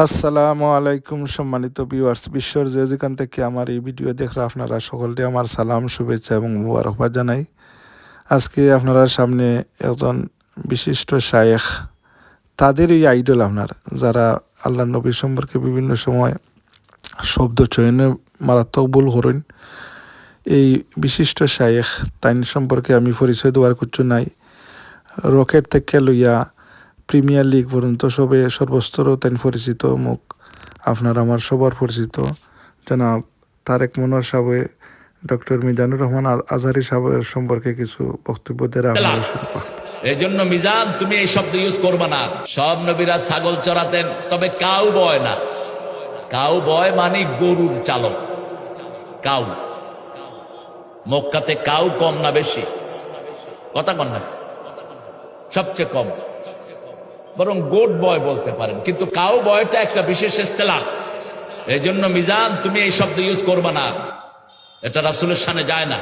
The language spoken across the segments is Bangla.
আসসালামু আলাইকুম সম্মানিত ভিউয়ার্স বিশ্বর যে যেখান থেকে আমার এই ভিডিও দেখরা, আপনারা সকলকে আমার সালাম, শুভেচ্ছা এবং মুবারকবাদ জানাই। আজকে আপনারা সামনে একজন বিশিষ্ট শায়েখ, তাদেরই আইডল আপনার, যারা আল্লাহ নবী সম্পর্কে বিভিন্ন সময় শব্দ চয়নে, মারাত্মক ভুল করেন। এই বিশিষ্ট শায়েখ, তাইন সম্পর্কে আমি পরিচয় দেওয়ার কিছু নাই। রকেট থেকে লইয়া প্রিমিয়ার লিগ পর্যন্ত সবে সর্বস্তর তাই পরিচিত মুখ আপনার আমার সবার পরিচিত। জনাব তারেক মনোয়ার সাহেব ডক্টর মিজানুর রহমান আজহারি সাহেবের সম্পর্কে কিছু বক্তব্য দ্বারা আপনারা শুনবা এই জন্য মিজান তুমি এই শব্দ ইউজ করবে না। সব নবীরা ছাগল চড়াতেন তবে কাউ বয় না। কাউ বয় মানে গরুর চালক। কাউ মক্কাতে কাউ কম না বেশি? কথা কন না। সবচেয়ে কম। বরং গোট বয় বলতে পারেন। কিন্তু কাউ বয়টা একটা বিশেষ ইস্তেলা। এই জন্য মিজান, তুমি এই শব্দ ইউজ করবে না। এটা রাসুলের সামনে যায় না।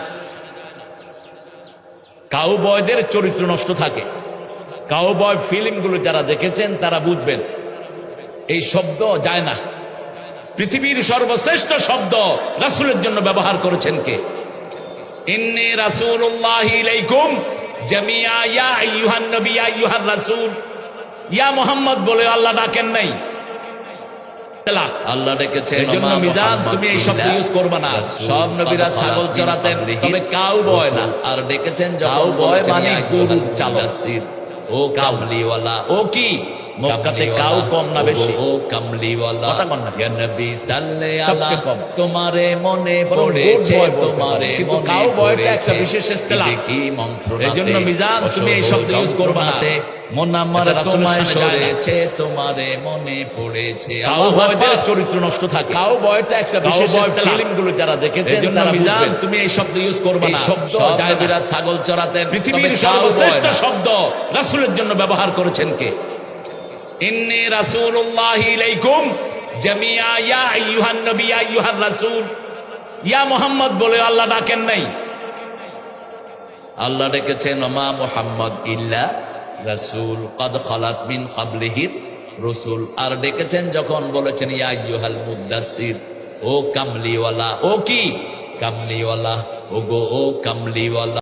কাউ বয়দের চরিত্র নষ্ট থাকে। কাউ বয় ফিল্মগুলো যারা দেখেছেন, তারা বুঝবেন, এই শব্দ যায় না। পৃথিবীর সর্বশ্রেষ্ঠ শব্দ রাসুলের জন্য ব্যবহার করেছেন কে? নবী ইয়া আইয়ুহার রাসূল। ইয়া মোহাম্মদ বলে আল্লাহ ডাকেন নাই। আল্লাহ ডেকেছে এই জন্য মিজান তুমি এই শব্দ ইউজ করবে না। সব নবীরা ছাগল চড়াতেন তবে কাউ বয় না আর ডেকেছেন কাউ বয় মানে গরু চালক। ও ও কি? মক্কাতে কাউ কম না বেশি। ও কামলিওয়ালা। কথা কন না। নবী সাল্লাল্লাহু সবচেয়ে কম। তোমারে মনে পড়েছে তোমারে কিন্তু কাউ বয়টা একটা বিশেষ ইস্তেলা। কি মন্ত্র মিজান তুমি এই শব্দ ইউজ করবে না। মন আমার তোমায় সরেছে তোমারে মনে পড়েছে। কাউ চরিত্র নষ্ট থাকে। কাউ বয়টা একটা বিশেষ ফিল্মগুলো যারা দেখেছে মিজান তুমি এই শব্দ ইউজ করবে না। শব্দ ছাগল চড়াতেন পৃথিবীর সর্বশ্রেষ্ঠ শব্দ রাসূলের জন্য ব্যবহার করেছেন কে? ইন্নি রাসূলুল্লাহ ইলাইকুম জামিয়া, ইয়া আইয়ুহান নবী, ইয়া আইয়ুহার রাসূল। ইয়া মুহাম্মদ বলে আল্লাহ ডাকেন নাই। আল্লাহ ডেকেছেন, ওমা মুহাম্মদ ইল্লা রাসূল, কদ খালাত মিন রসুল। আর ডেকেছেন যখন বলেছেন, ইয়া মুদাসসির, ও কামলিওয়ালা ও কি? কামলিওয়ালা ও গো ও কামলিওয়ালা